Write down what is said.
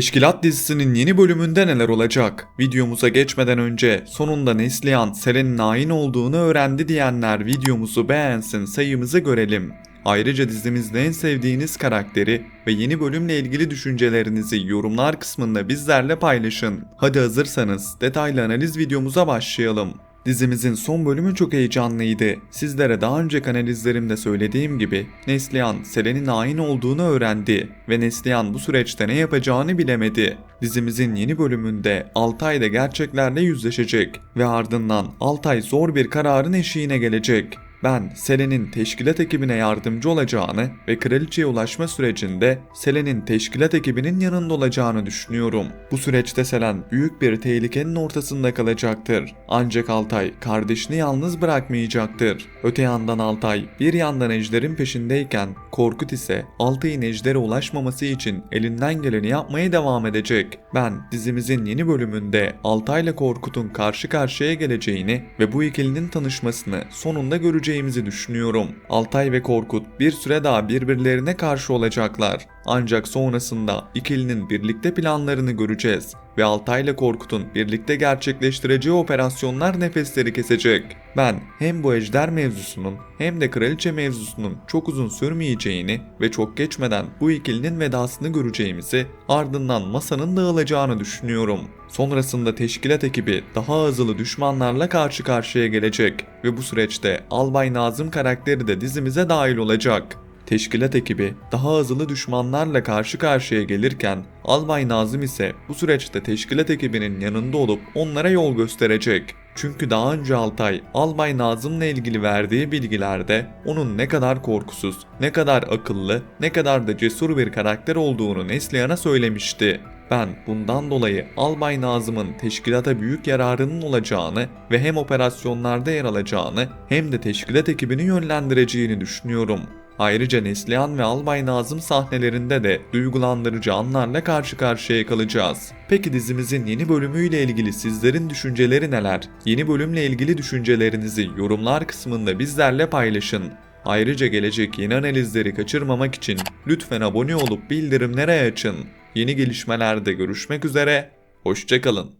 Teşkilat dizisinin yeni bölümünde neler olacak? Videomuza geçmeden önce sonunda Neslihan Selen'in hain olduğunu öğrendi diyenler videomuzu beğensin sayımızı görelim. Ayrıca dizimizde en sevdiğiniz karakteri ve yeni bölümle ilgili düşüncelerinizi yorumlar kısmında bizlerle paylaşın. Hadi hazırsanız detaylı analiz videomuza başlayalım. Dizimizin son bölümü çok heyecanlıydı. Sizlere daha önce analizlerimde söylediğim gibi Neslihan Selen'in hain olduğunu öğrendi ve Neslihan bu süreçte ne yapacağını bilemedi. Dizimizin yeni bölümünde Altay da gerçeklerle yüzleşecek ve ardından Altay zor bir kararın eşiğine gelecek. Ben Selen'in teşkilat ekibine yardımcı olacağını ve kraliçeye ulaşma sürecinde Selen'in teşkilat ekibinin yanında olacağını düşünüyorum. Bu süreçte Selen büyük bir tehlikenin ortasında kalacaktır. Ancak Altay kardeşini yalnız bırakmayacaktır. Öte yandan Altay bir yandan Ejder'in peşindeyken Korkut ise Altay'ın Ejder'e ulaşmaması için elinden geleni yapmaya devam edecek. Ben dizimizin yeni bölümünde Altay'la Korkut'un karşı karşıya geleceğini ve bu ikilinin tanışmasını sonunda göreceğimizi düşünüyorum. Altay ve Korkut bir süre daha birbirlerine karşı olacaklar. Ancak sonrasında ikilinin birlikte planlarını göreceğiz ve Altay ile Korkut'un birlikte gerçekleştireceği operasyonlar nefesleri kesecek. Ben hem bu ejder mevzusunun hem de kraliçe mevzusunun çok uzun sürmeyeceğini ve çok geçmeden bu ikilinin vedasını göreceğimizi ardından masanın dağılacağını düşünüyorum. Sonrasında teşkilat ekibi daha hızlı düşmanlarla karşı karşıya gelecek ve bu süreçte Albay Nazım karakteri de dizimize dahil olacak. Teşkilat ekibi daha hızlı düşmanlarla karşı karşıya gelirken Albay Nazım ise bu süreçte teşkilat ekibinin yanında olup onlara yol gösterecek. Çünkü daha önce Altay, Albay Nazım'la ilgili verdiği bilgilerde onun ne kadar korkusuz, ne kadar akıllı, ne kadar da cesur bir karakter olduğunu Neslihan'a söylemişti. Ben bundan dolayı Albay Nazım'ın teşkilata büyük yararının olacağını ve hem operasyonlarda yer alacağını hem de teşkilat ekibini yönlendireceğini düşünüyorum. Ayrıca Neslihan ve Albay Nazım sahnelerinde de duygulandırıcı anlarla karşı karşıya kalacağız. Peki dizimizin yeni bölümüyle ilgili sizlerin düşünceleri neler? Yeni bölümle ilgili düşüncelerinizi yorumlar kısmında bizlerle paylaşın. Ayrıca gelecek yeni analizleri kaçırmamak için lütfen abone olup bildirimleri açın. Yeni gelişmelerde görüşmek üzere, hoşçakalın.